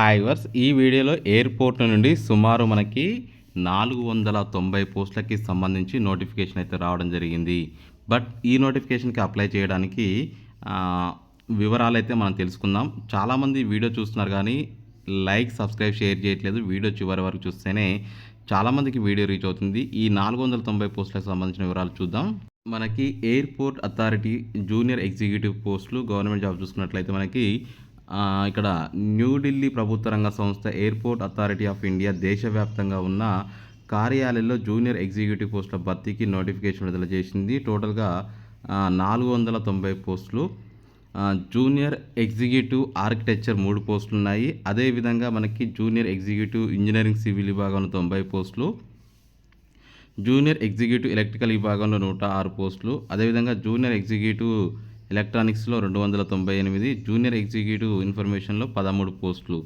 Hi verse ఈ వీడియోలో airport నుండి సుమారు మనకి నాలుగు వందల తొంభై పోస్టులకి సంబంధించి నోటిఫికేషన్ అయితే రావడం జరిగింది. బట్ ఈ నోటిఫికేషన్కి అప్లై చేయడానికి వివరాలు అయితే మనం తెలుసుకుందాం. చాలామంది వీడియో చూస్తున్నారు కానీ లైక్ సబ్స్క్రైబ్ షేర్ చేయట్లేదు. వీడియో చివరి వరకు చూస్తేనే చాలామందికి వీడియో రీచ్ అవుతుంది. ఈ నాలుగు వందల తొంభై పోస్టులకు సంబంధించిన వివరాలు చూద్దాం. మనకి ఎయిర్పోర్ట్ అథారిటీ జూనియర్ ఎగ్జిక్యూటివ్ పోస్టులు గవర్నమెంట్ జాబ్ చూసుకున్నట్లయితే మనకి ఇక్కడ న్యూఢిల్లీ ప్రభుత్వ రంగ సంస్థ ఎయిర్పోర్ట్ అథారిటీ ఆఫ్ ఇండియా దేశవ్యాప్తంగా ఉన్న కార్యాలయంలో జూనియర్ ఎగ్జిక్యూటివ్ పోస్టుల భర్తీకి నోటిఫికేషన్ విడుదల చేసింది. టోటల్గా నాలుగు వందల తొంభై పోస్టులు. జూనియర్ ఎగ్జిక్యూటివ్ ఆర్కిటెక్చర్ మూడు పోస్టులు ఉన్నాయి అదేవిధంగా మనకి జూనియర్ ఎగ్జిక్యూటివ్ ఇంజనీరింగ్ సివిల్ విభాగంలో తొంభై పోస్టులు. జూనియర్ ఎగ్జిక్యూటివ్ ఎలక్ట్రికల్ విభాగంలో నూట ఆరు పోస్టులు. అదేవిధంగా జూనియర్ ఎగ్జిక్యూటివ్ ఎలక్ట్రానిక్స్లో రెండు వందల తొంభై ఎనిమిది జూనియర్ ఎగ్జిక్యూటివ్ ఇన్ఫర్మేషన్లో పదమూడు పోస్టులు.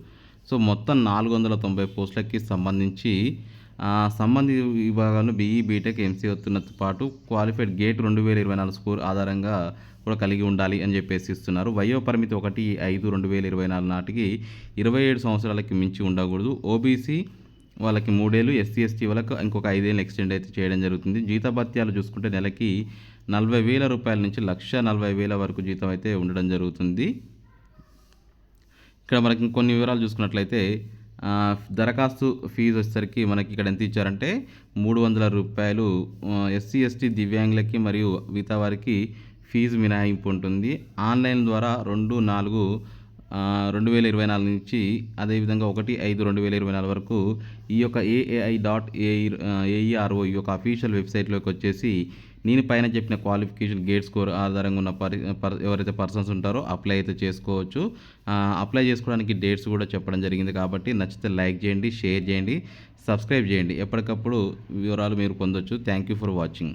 సో మొత్తం నాలుగు వందల తొంభై పోస్టులకి సంబంధించి సంబంధిత విభాగాలను బీఈ బీటెక్ ఎంసీఓతో పాటు క్వాలిఫైడ్ గేట్ రెండు వేల ఇరవై నాలుగు స్కోర్ ఆధారంగా కూడా కలిగి ఉండాలి అని చెప్పేసి ఇస్తున్నారు. వయో పరిమితి ఒకటి ఐదు రెండు వేల ఇరవై నాలుగు నాటికి ఇరవై ఏడు సంవత్సరాలకి మించి ఉండకూడదు. ఓబీసీ వాళ్ళకి మూడేళ్ళు ఎస్సీ ఎస్టీ వాళ్ళకి ఇంకొక ఐదేళ్ళు ఎక్స్టెండ్ అయితే చేయడం జరుగుతుంది. జీతభత్యాలు చూసుకుంటే నెలకి నలభై వేల రూపాయల నుంచి లక్ష నలభై వేల వరకు జీతం అయితే ఉండడం జరుగుతుంది. ఇక్కడ మనకి కొన్ని వివరాలు చూసుకున్నట్లయితే దరఖాస్తు ఫీజు వచ్చేసరికి మనకి ఇక్కడ ఎంత ఇచ్చారంటే మూడు వందల రూపాయలు ఎస్సీ ఎస్టీ దివ్యాంగులకి మరియు మిగతా వారికి ఫీజు మినహాయింపు ఉంటుంది. ఆన్లైన్ ద్వారా రెండు నాలుగు రెండు వేల ఇరవై నాలుగు నుంచి అదేవిధంగా ఒకటి ఐదు రెండు వేల ఇరవై నాలుగు వరకు ఈ యొక్క ఏఏఐ డాట్ ఏఈ ఏఈఆర్ఓ ఈ యొక్క అఫీషియల్ వెబ్సైట్లోకి వచ్చేసి నేను పైన చెప్పిన క్వాలిఫికేషన్ గేట్ స్కోర్ ఆధారంగా ఉన్న పరి పర్ ఎవరైతే పర్సన్స్ ఉంటారో అప్లై అయితే చేసుకోవచ్చు. అప్లై చేసుకోవడానికి డేట్స్ కూడా చెప్పడం జరిగింది కాబట్టి నచ్చితే లైక్ చేయండి షేర్ చేయండి సబ్స్క్రైబ్ చేయండి. ఎప్పటికప్పుడు వివరాలు మీరు పొందొచ్చు. Thank you for watching